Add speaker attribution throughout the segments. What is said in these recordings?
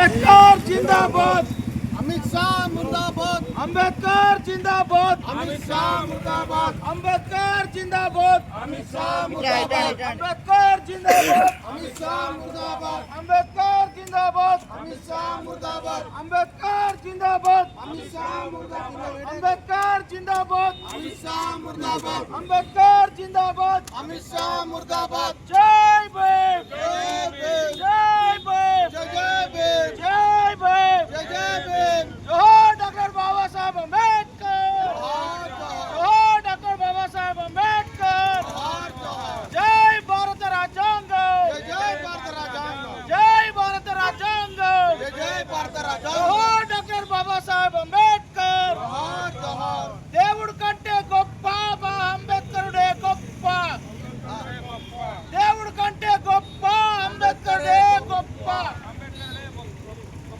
Speaker 1: అంబేద్కర్ జిందాబాద్
Speaker 2: అమిత్ షా ముర్దాబాద్
Speaker 1: అంబేద్కర్ జిందాబాద్
Speaker 2: అమిత్ షా ముర్దాబాద్
Speaker 1: అంబేద్కర్ జిందాబాద్
Speaker 2: అమిత్ షా ముర్దాబాద్
Speaker 1: అంబేద్కర్ జిందాబాద్
Speaker 2: అమిత్ షా ముర్దాబాద్
Speaker 1: అంబేద్కర్ జిందాబాద్
Speaker 2: అమిత్ షా ముర్దాబాద్
Speaker 1: అంబేద్కర్ జిందాబాద్
Speaker 2: అమిత్ షా ముర్దాబాద్
Speaker 1: అంబేద్కర్ జిందాబాద్
Speaker 2: అమిత్ షా ముర్దాబాద్
Speaker 1: అంబేద్కర్ జిందాబాద్
Speaker 2: అమిత్ షా ముర్దాబాద్
Speaker 1: జై భీమ్
Speaker 2: జై భీమ్
Speaker 1: జై భీమ్
Speaker 2: జై జై భీమ్
Speaker 1: జై భీమ్
Speaker 2: జై జై భీమ్
Speaker 1: జోహార్ డాక్టర్ బాబాసాహెబ్ అంబేద్కర్
Speaker 2: జోహార్ జోహార్
Speaker 1: జోహార్ డాక్టర్ బాబాసాహెబ్ అంబేద్కర్
Speaker 2: జోహార్ జోహార్
Speaker 1: జై భారత రాజ్యాంగం
Speaker 2: జై జై భారత రాజ్యాంగం
Speaker 1: జై భారత రాజ్యాంగం
Speaker 2: జై జై భారత రాజ్యాంగం
Speaker 1: జోహార్ డాక్టర్ బాబాసాహెబ్ అంబేద్కర్
Speaker 2: జోహార్ జోహార్
Speaker 1: దేవుడు కంటే గొప్ప మా అంబేద్కరుడే గొప్ప దేవుడు కంటే గొప్ప అంబేద్కరుడే గొప్ప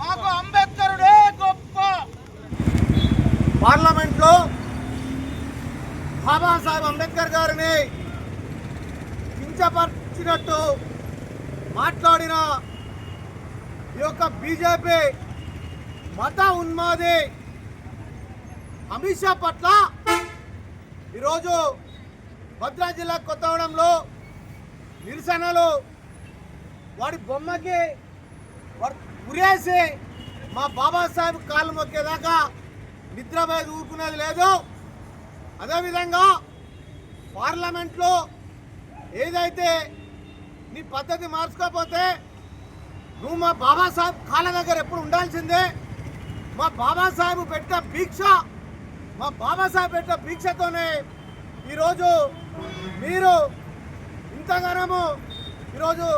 Speaker 1: మాకు అంబేద్కరుడే గొప్ప
Speaker 2: పార్లమెంట్లో బాబాసాహెబ్ అంబేద్కర్ గారిని కించపరిచినట్టు మాట్లాడిన ఈ యొక్క బీజేపీ మత ఉన్మాది అమిత్ షా పట్ల ఈరోజు భద్రా జిల్లా కొత్తగూడెంలో నిరసనలు వాడి బొమ్మకి వాడు ఉరేసి మా బాబాసాహెబ్ కాళ్ళు మొక్కేదాకా నిద్రపోయి ఊరుకునేది లేదు. అదేవిధంగా పార్లమెంట్లో ఏదైతే నీ పద్ధతి మార్చుకోకపోతే నువ్వు మా బాబాసాహెబ్ కాళ్ళ దగ్గర ఎప్పుడు ఉండాల్సిందే. మా బాబాసాహెబ్ పెట్టిన భిక్ష మా బాబాసాహెబ్ పెట్టిన భిక్షతోనే ఈరోజు మీరు ఇంతగానము ఈరోజు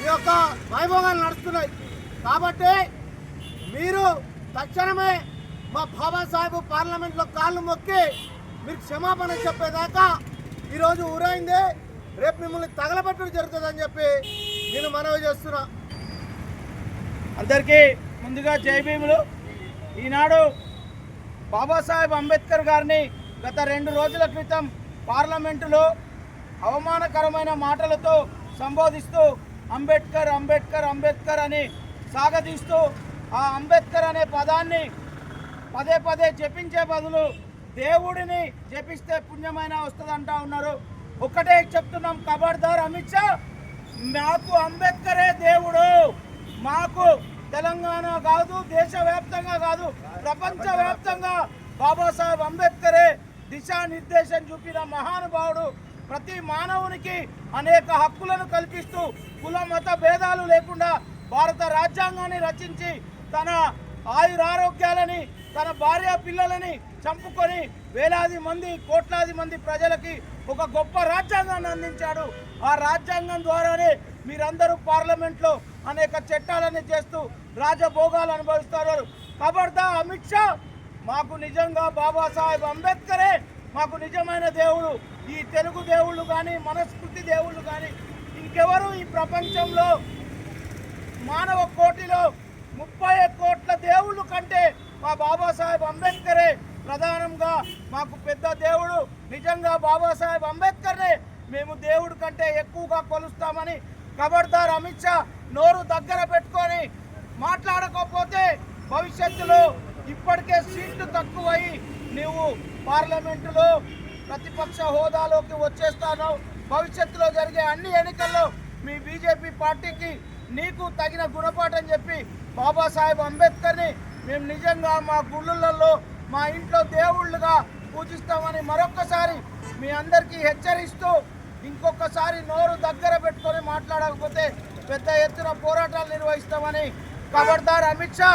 Speaker 2: ఈ యొక్క వైభోగాలు నడుస్తున్నాయి. కాబట్టి మీరు తక్షణమే మా బాబాసాహెబ్ పార్లమెంట్లో కాళ్ళు మొక్కి మీరు క్షమాపణ చెప్పేదాకా ఈరోజు ఊరైంది. రేపు మిమ్మల్ని తగలబెట్టడం జరుగుతుందని చెప్పి నేను మనవి చేస్తున్నా.
Speaker 1: అందరికీ ముందుగా జై భీములు. ఈనాడు బాబాసాహెబ్ అంబేద్కర్ గారిని గత రెండు రోజుల క్రితం పార్లమెంటులో అవమానకరమైన మాటలతో సంబోధిస్తూ అంబేద్కర్ అంబేద్కర్ అంబేద్కర్ అని సాగదీస్తూ ఆ అంబేద్కర్ అనే పదాన్ని పదే పదే జపించే బదులు దేవుడిని జపిస్తే పుణ్యమైన వస్తుందంటా ఉన్నారు. ఒక్కటే చెప్తున్నాం కబడ్దార్ అమిత్ షా మాకు అంబేద్కరే దేవుడు. మాకు తెలంగాణ కాదు దేశవ్యాప్తంగా కాదు ప్రపంచవ్యాప్తంగా బాబాసాహెబ్ అంబేద్కరే దిశానిర్దేశం చూపిన మహానుభావుడు. ప్రతి మానవునికి అనేక హక్కులను కల్పిస్తూ కుల మత భేదాలు లేకుండా భారత రాజ్యాంగాన్ని రచించి తన ఆయురారోగ్యాలని తన భార్య పిల్లలని చంపుకొని వేలాది మంది కోట్లాది మంది ప్రజలకి ఒక గొప్ప రాజ్యాంగాన్ని అందించాడు. ఆ రాజ్యాంగం ద్వారానే మీరందరూ పార్లమెంట్లో అనేక చట్టాలని చేస్తూ రాజభోగాలు అనుభవిస్తున్నారు కబర్దా అమిత్ షా మాకు నిజంగా బాబాసాహెబ్ అంబేద్కరే మాకు నిజమైన దేవుడు. ఈ తెలుగు దేవుళ్ళు కానీ మనస్కృతి దేవుళ్ళు కానీ ఇంకెవరు ఈ ప్రపంచంలో మానవ కోటిలో ముప్పై కోట్ల దేవుళ్ళు కంటే మా బాబాసాహెబ్ అంబేద్కరే ప్రధానంగా మాకు పెద్ద దేవుడు నిజంగా బాబాసాహెబ్ అంబేద్కర్నే మేము దేవుడి కంటే ఎక్కువగా కొలుస్తామని ఖబర్దార్ అమిత్ షా నోరు దగ్గర పెట్టుకొని మాట్లాడకపోతే భవిష్యత్తులో ఇప్పటికే సీట్లు తక్కువై నీవు పార్లమెంటులో ప్రతిపక్ష హోదాలోకి వచ్చేస్తాను భవిష్యత్తులో జరిగే అన్ని ఎన్నికల్లో మీ బీజేపీ పార్టీకి నీకు తగిన గుణపాఠం చెప్పి బాబాసాహెబ్ అంబేద్కర్ని మేము నిజంగా మా గుళ్ళల్లో మా ఇంట్లో దేవుళ్ళుగా పూజిస్తామని మరొక్కసారి మీ అందరికీ హెచ్చరిస్తూ ఇంకొకసారి నోరు దగ్గర పెట్టుకొని మాట్లాడకపోతే పెద్ద ఎత్తున పోరాటాలు నిర్వహిస్తామని ఖబర్దార్ అమిత్ షా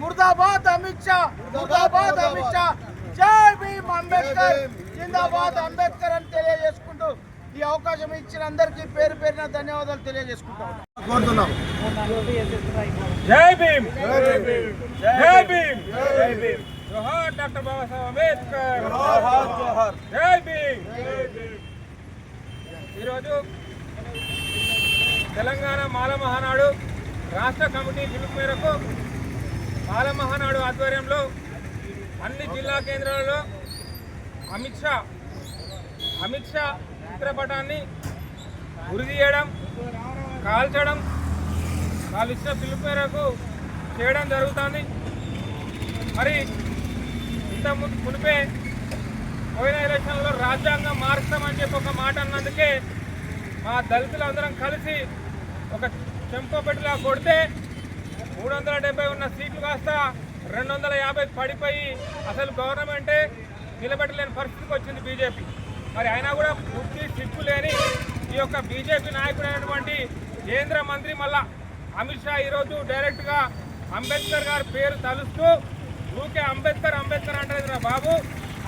Speaker 1: ముర్దాబాద్ అమిత్ షా ముర్దాబాద్ అమిత్ షా. జై భీమ్ అంబేద్కర్ జిందాబాద్ అంబేద్కర్ అని తెలియజేసుకుంటూ ఈ అవకాశం ఇచ్చిన అందరికీ పేరు పేరున ధన్యవాదాలు తెలియజేసుకుంటాం.
Speaker 2: కోరుతున్నాం.
Speaker 3: జై భీమ్. జై భీమ్. జై భీమ్. జై భీమ్. జోహార్ డాక్టర్ బాబాసాహెబ్ అంబేద్కర్.
Speaker 2: జోహార్ జోహార్.
Speaker 3: జై భీమ్. ఈరోజు తెలంగాణ మాల మహానాడు రాష్ట్ర కమిటీ పిలుపు మేరకు మాల మహానాడు ఆధ్వర్యంలో అన్ని జిల్లా కేంద్రాలలో అమిత్ షా అమిత్ షా చిత్రపటాన్ని ఉరి తీయడం కాల్చడం వాళ్ళు ఇచ్చిన పిలుపు మేరకు చేయడం జరుగుతుంది. మరి ఇంతకుముందు మునిపే పోయిన ఎలక్షన్లో రాజ్యాంగం మారుస్తామని చెప్పి ఒక మాట అన్నందుకే మా దళితులందరం కలిసి ఒక చెంపపెట్టులా కొడితే మూడు వందల డెబ్బై ఉన్న సీట్లు కాస్త రెండు వందల యాభై పడిపోయి అసలు గవర్నమెంటే నిలబెట్టలేని పరిస్థితికి వచ్చింది బీజేపీ. మరి అయినా కూడా పూర్తి సిక్కు లేని ఈ యొక్క బీజేపీ నాయకుడైనటువంటి కేంద్ర మంత్రి మళ్ళా అమిత్ షా ఈరోజు డైరెక్ట్గా అంబేద్కర్ గారి పేరు తలుస్తూ ఊకే అంబేద్కర్ అంబేద్కర్ అంటారు రా బాబు.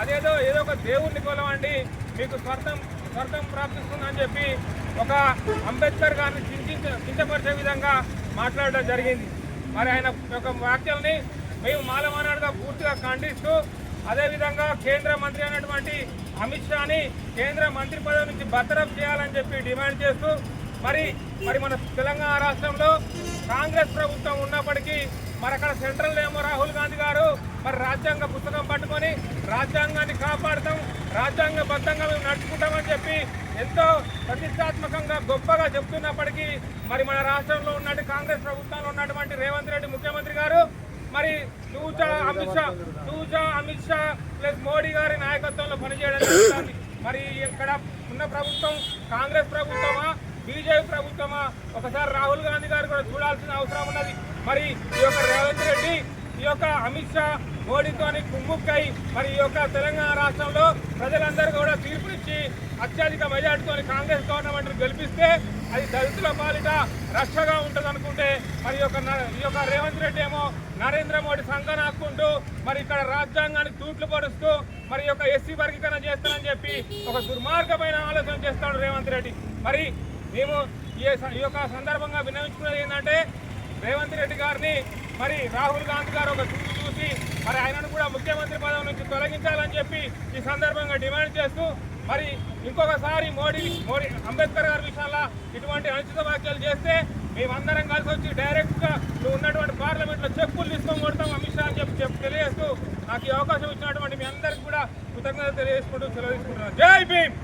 Speaker 3: అదేదో ఏదో ఒక దేవుడిని కొలవండి మీకు స్వర్గం స్వర్గం ప్రాప్తిస్తుందని చెప్పి ఒక అంబేద్కర్ గారిని చింతించ చింతపరిచే విధంగా మాట్లాడడం జరిగింది. మరి ఆయన యొక్క వ్యాఖ్యల్ని మేము మాలమానాడుగా పూర్తిగా ఖండిస్తూ అదేవిధంగా కేంద్ర మంత్రి అయినటువంటి అమిత్ షాని కేంద్ర మంత్రి పదవి నుంచి భద్రం చేయాలని చెప్పి డిమాండ్ చేస్తూ మరి మరి మన తెలంగాణ రాష్ట్రంలో కాంగ్రెస్ ప్రభుత్వం ఉన్నప్పటికీ మరి అక్కడ సెంట్రల్ ఏమో రాహుల్ గాంధీ గారు. మరి రాజ్యాంగ పుస్తకం పట్టుకొని రాజ్యాంగాన్ని కాపాడుతాం రాజ్యాంగబద్ధంగా మేము నడుచుకుంటామని చెప్పి ఎంతో ప్రతిష్టాత్మకంగా గొప్పగా చెప్తున్నప్పటికీ మరి మన రాష్ట్రంలో ఉన్నట్టు కాంగ్రెస్ ప్రభుత్వంలో ఉన్నటువంటి రేవంత్ రెడ్డి ముఖ్యమంత్రి గారు మరి తూచా అమిత్ షా టూజా అమిత్ షా ప్లస్ మోడీ గారి నాయకత్వంలో పనిచేయడం మరి ఇక్కడ ఉన్న ప్రభుత్వం కాంగ్రెస్ ప్రభుత్వమా? బీజేపీ ప్రభుత్వమా? ఒకసారి రాహుల్ గాంధీ గారు కూడా చూడాల్సిన అవసరం ఉన్నది. మరి ఈ యొక్క రేవంత్ రెడ్డి ఈ యొక్క అమిత్ షా మోడీతోని కుమ్ముక్కై మరి ఈ యొక్క తెలంగాణ రాష్ట్రంలో ప్రజలందరూ కూడా తీర్పునిచ్చి అత్యధిక మెజార్టీతోని కాంగ్రెస్ గవర్నమెంట్ను గెలిపిస్తే అది దళితుల పాలిట రక్షగా ఉంటుంది అనుకుంటే మరి యొక్క ఈ యొక్క రేవంత్ రెడ్డి ఏమో నరేంద్ర మోడీ సంఘం ఆక్కుంటూ మరి ఇక్కడ రాజ్యాంగానికి తూట్లు పరుస్తూ మరి యొక్క ఎస్సీ వర్గీకరణ చేస్తానని చెప్పి ఒక దుర్మార్గమైన ఆలోచన చేస్తాడు రేవంత్ రెడ్డి. మరి మేము ఈ ఈ యొక్క సందర్భంగా విన్నవించుకున్నది ఏంటంటే రేవంత్ రెడ్డి గారిని మరి రాహుల్ గాంధీ గారు ఒక చూపు చూసి మరి ఆయనను కూడా ముఖ్యమంత్రి పదవి నుంచి తొలగించాలని చెప్పి ఈ సందర్భంగా డిమాండ్ చేస్తూ మరి ఇంకొకసారి మోడీ మోడీ అంబేద్కర్ గారి విషయంలో ఇటువంటి అనుచిత వ్యాఖ్యలు చేస్తే మేమందరం కలిసి వచ్చి డైరెక్ట్గా నువ్వు ఉన్నటువంటి పార్లమెంట్లో చెప్పులు తీసుకొని కొడతాం అమిత్ షా అని చెప్పి చెప్పి తెలియజేస్తూ నాకు ఈ అవకాశం ఇచ్చినటువంటి మీ అందరికీ కూడా కృతజ్ఞత తెలియజేసుకుంటూ సెలవు తీసుకుంటున్నాను. జై భీమ్!